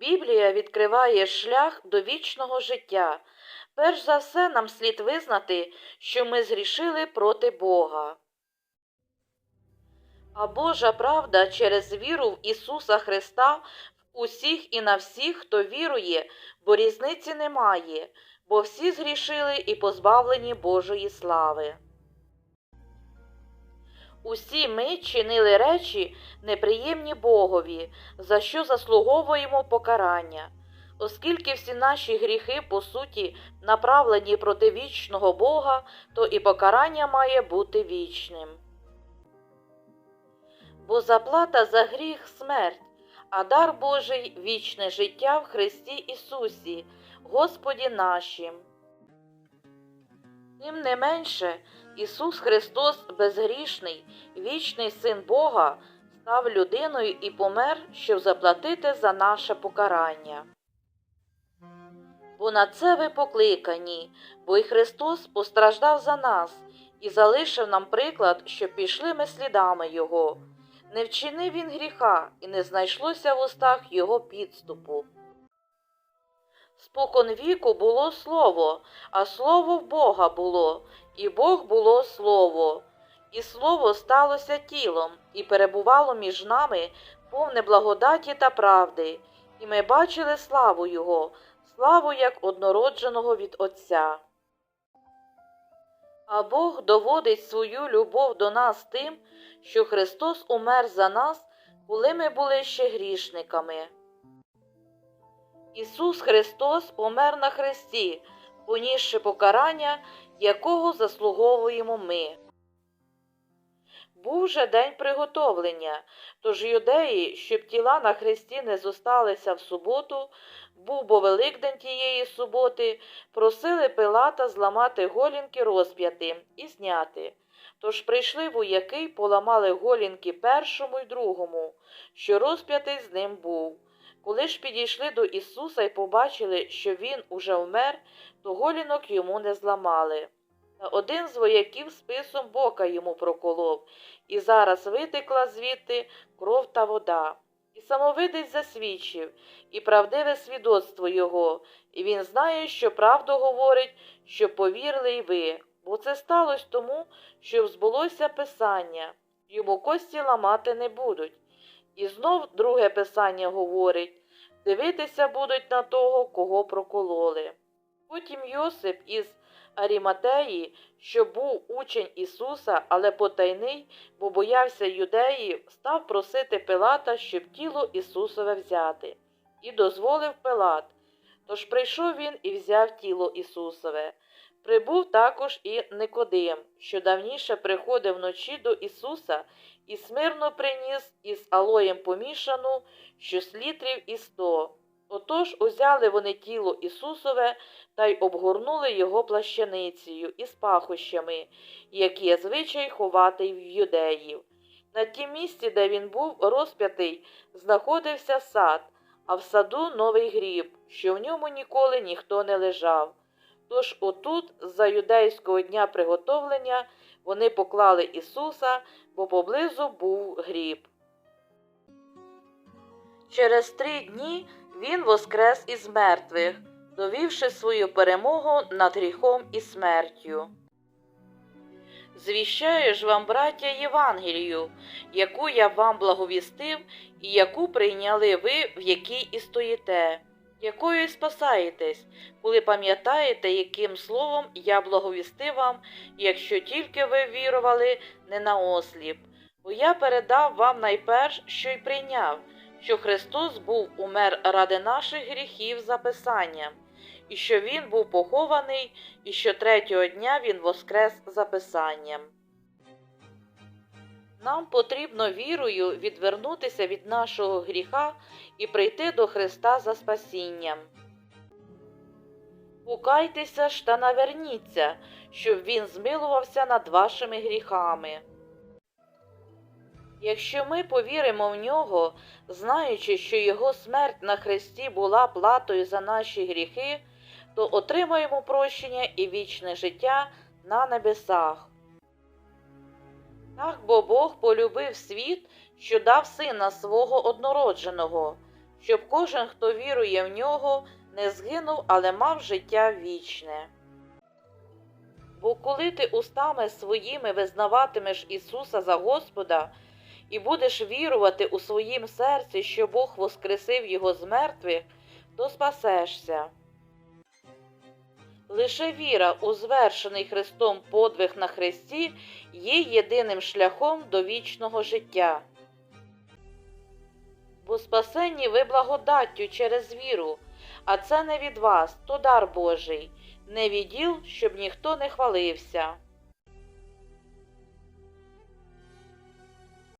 Біблія відкриває шлях до вічного життя. Перш за все, нам слід визнати, що ми згрішили проти Бога. А Божа правда через віру в Ісуса Христа в усіх і на всіх, хто вірує, бо різниці немає, бо всі згрішили і позбавлені Божої слави. Усі ми чинили речі неприємні Богові, за що заслуговуємо покарання. Оскільки всі наші гріхи, по суті, направлені проти вічного Бога, то і покарання має бути вічним. Бо заплата за гріх смерть, а дар Божий вічне життя в Христі Ісусі, Господі нашим. Тим не менше, Ісус Христос безгрішний, вічний Син Бога, став людиною і помер, щоб заплатити за наше покарання. Бо на це ви покликані, бо й Христос постраждав за нас і залишив нам приклад, щоб пішли ми слідами Його. Не вчинив він гріха, і не знайшлося в устах Його підступу. Спокон віку було слово, а слово в Бога було, і Бог було слово. І слово сталося тілом і перебувало між нами повне благодаті та правди, і ми бачили славу Його, славу як однородженого від Отця. А Бог доводить свою любов до нас тим, що Христос умер за нас, коли ми були ще грішниками. Ісус Христос помер на хресті, понісши покарання, якого заслуговуємо ми. Був же день приготовлення, тож юдеї, щоб тіла на хресті не зосталися в суботу, був бо Великдень тієї суботи, просили Пилата зламати голінки розп'яти і зняти. Тож прийшли вояки й поламали голінки першому й другому, що розп'ятий з ним був. Коли ж підійшли до Ісуса і побачили, що Він уже вмер, то голінок йому не зламали. Та один з вояків списом бока йому проколов, і зараз витекла звідти кров та вода. І самовидець засвідчив, і правдиве свідоцтво його, і він знає, що правду говорить, що повірили й ви, бо це сталося тому, що збулося Писання, йому кості ламати не будуть. І знов друге Писання говорить дивитися будуть на того, кого прокололи. Потім Йосип із Аріматеї, що був учень Ісуса, але потайний, бо боявся юдеї, став просити Пилата, щоб тіло Ісусове взяти, і дозволив Пилат. Тож прийшов він і взяв тіло Ісусове. Прибув також і Никодим, що давніше приходив вночі до Ісуса і смирно приніс із алоєм помішану щось літрів і сто. Отож узяли вони тіло Ісусове та й обгорнули його плащаницею із пахощами, які є звичай ховати в юдеїв. На тім місці, де він був розп'ятий, знаходився сад, а в саду новий гріб, що в ньому ніколи ніхто не лежав. Тож отут, за юдейського дня приготовлення, вони поклали Ісуса, бо поблизу був гріб. Через три дні він воскрес із мертвих, довівши свою перемогу над гріхом і смертю. Звіщаю ж вам, браття, Євангелію, яку я вам благовістив і яку прийняли ви, в якій і стоїте, якою і спасаєтесь, коли пам'ятаєте, яким словом я благовістив вам, якщо тільки ви вірували не на осліп. Бо я передав вам найперш, що й прийняв, що Христос був умер ради наших гріхів за Писанням, і що Він був похований, і що третього дня Він воскрес за Писанням. Нам потрібно вірою відвернутися від нашого гріха і прийти до Христа за спасінням. Пукайтеся ж та наверніться, щоб Він змилувався над вашими гріхами. Якщо ми повіримо в нього, знаючи, що Його смерть на хресті була платою за наші гріхи, то отримаємо прощення і вічне життя на небесах. Так бо Бог полюбив світ, що дав сина свого однородженого, щоб кожен, хто вірує в нього, не згинув, але мав життя вічне. Бо коли ти устами своїми визнаватимеш Ісуса за Господа і будеш вірувати у своїм серці, що Бог воскресив Його з мертвих, то спасешся. Лише віра у звершений Христом подвиг на Христі є єдиним шляхом до вічного життя. Бо спасенні ви благодаттю через віру, а це не від вас, то дар Божий, не від діл, щоб ніхто не хвалився.